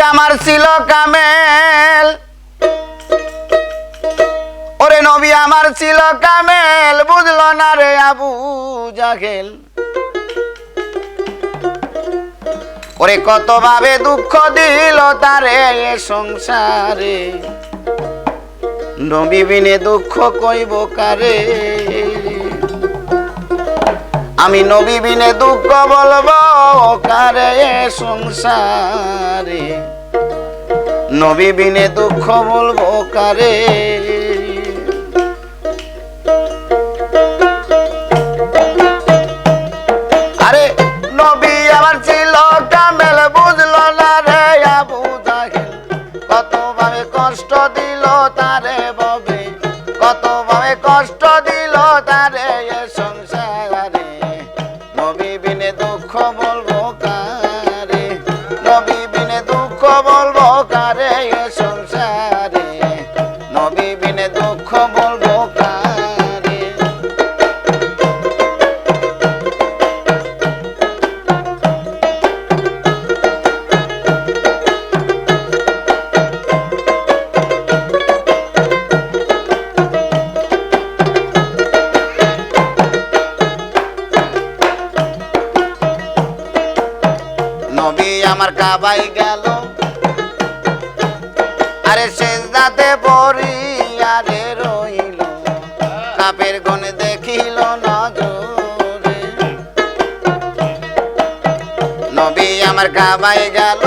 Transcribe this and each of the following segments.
আমার ছিল কামেল। ওরে নবী, আমার ছিল কামেল, বুঝলো না রে আবু জাহেল। ওরে কত ভাবে দুঃখ দিল তারে এ সংসারে। নবী বিনে দুঃখ কইব কারে? আমি নবী বিনে দুঃখ বলব কারে সংসারে। নবী বিনে দুঃখ বলব কারে আমার কাবাই গেল। আরে শেষদাতে পড়ি আরে রইল। কাপের গনে দেখিল নজরে। নবী আমার কাবাই গেল।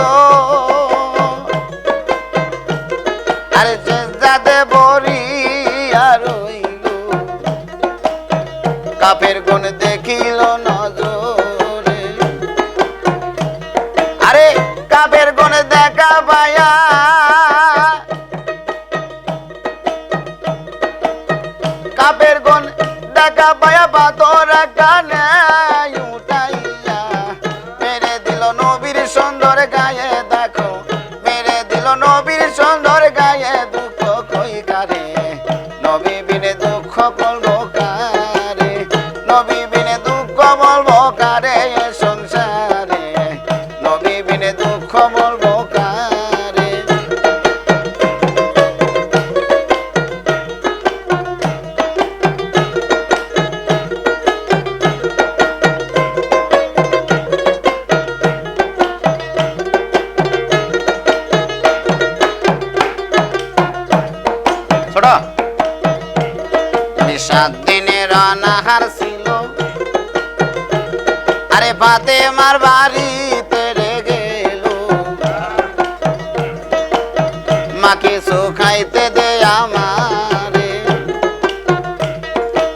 দেখা পায়া বাতর কানে উঠাইয়া আমি সাত দিনের অনাহার ছিল। আরে পাতে মার বাড়িতে গেল মাকে শুকাইতে দে আমারে।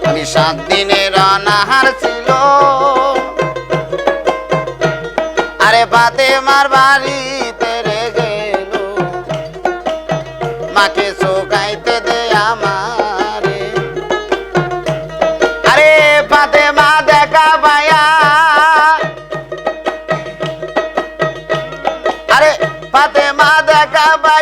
আমি সাত দিনের অনাহার ছিল। আরে পাতে মার বাড়িতে গেল মাকে শুকাইতে মা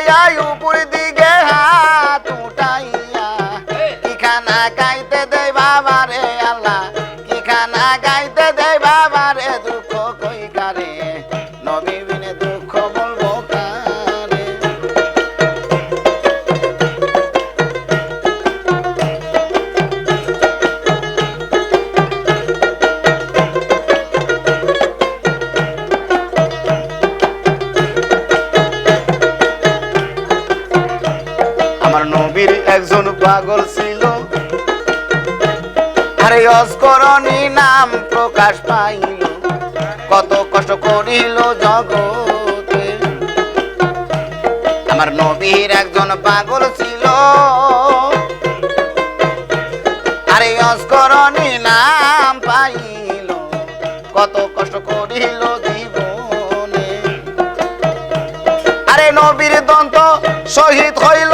পাগল ছিল। আরে অস্করণী নাম প্রকাশ পাইল। কত কষ্ট করিল জগতে। আমার নবীর একজন পাগল ছিল। আরে অস্করণী নাম পাইল। কত কষ্ট করিল জীবনে। আরে নবীর দন্ত শহীদ হইল।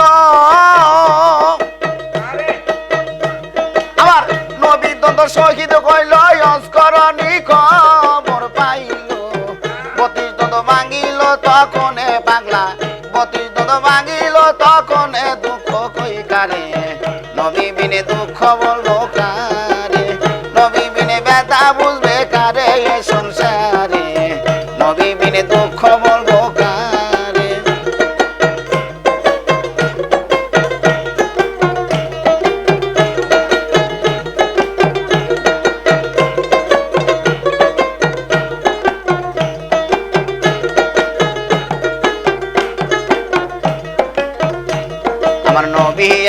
শহীদ কইল অস্করণী খবর পাইল। বতিস দদ ভাঙিল তখনে বাংলা। বতিস দদ ভাঙিল তখনে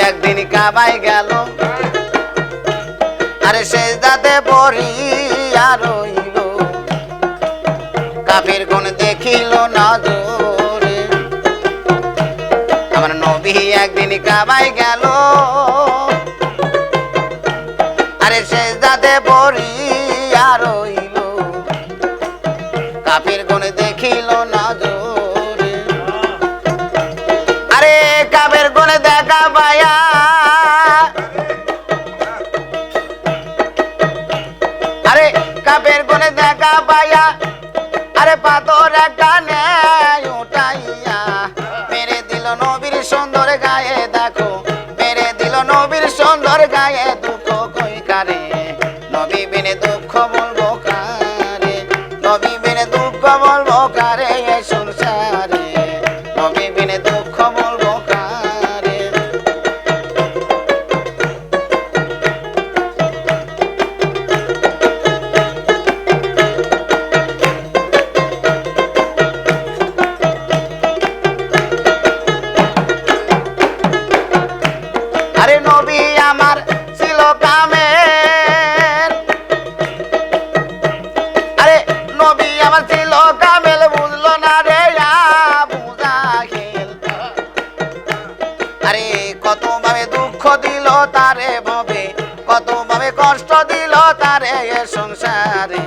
একদিন কাবাই গেল। আরে শেষ দাতে পড়ি আর কাপের কোন দেখিল নজরে। আমার নবী একদিন কাবাই গেল। আরে শেষ দাতে পড়ি আর কাপের কোন সাপের গুণ দেখা পাইয়া। আরে পাথর একটা নেয় উঠাইয়া তারে ভাবে কত ভাবে কষ্ট দিল তারে এ সংসারে।